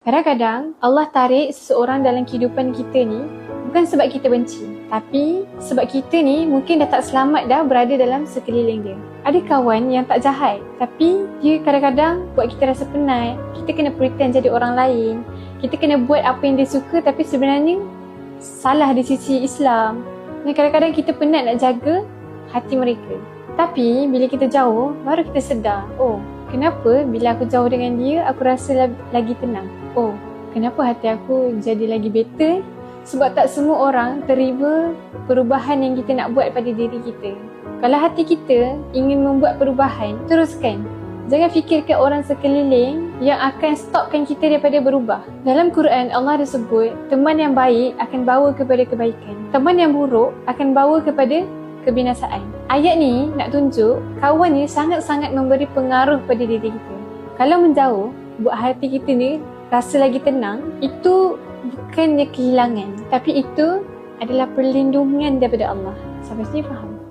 Kadang-kadang Allah tarik seseorang dalam kehidupan kita ni bukan sebab kita benci. Tapi sebab kita ni mungkin dah tak selamat dah berada dalam sekeliling dia. Ada kawan yang tak jahat tapi dia kadang-kadang buat kita rasa penat. Kita kena pretend jadi orang lain. Kita kena buat apa yang dia suka tapi sebenarnya salah di sisi Islam. Dan kadang-kadang kita penat nak jaga hati mereka. Tapi bila kita jauh baru kita sedar, oh kenapa bila aku jauh dengan dia aku rasa lagi tenang oh kenapa hati aku jadi lagi better sebab tak semua orang terima perubahan yang kita nak buat pada diri kita. Kalau hati kita ingin membuat perubahan, teruskan. Jangan fikirkan orang sekeliling yang akan stopkan kita daripada berubah. Dalam Quran Allah ada sebut, teman yang baik akan bawa kepada kebaikan. Teman yang buruk akan bawa kepada kebinasaan. Ayat ni nak tunjuk kawan ni sangat-sangat memberi pengaruh pada diri kita. Kalau menjauh, buat hati kita ni rasa lagi tenang, itu bukannya kehilangan. Tapi itu adalah perlindungan daripada Allah. Sampai sini faham?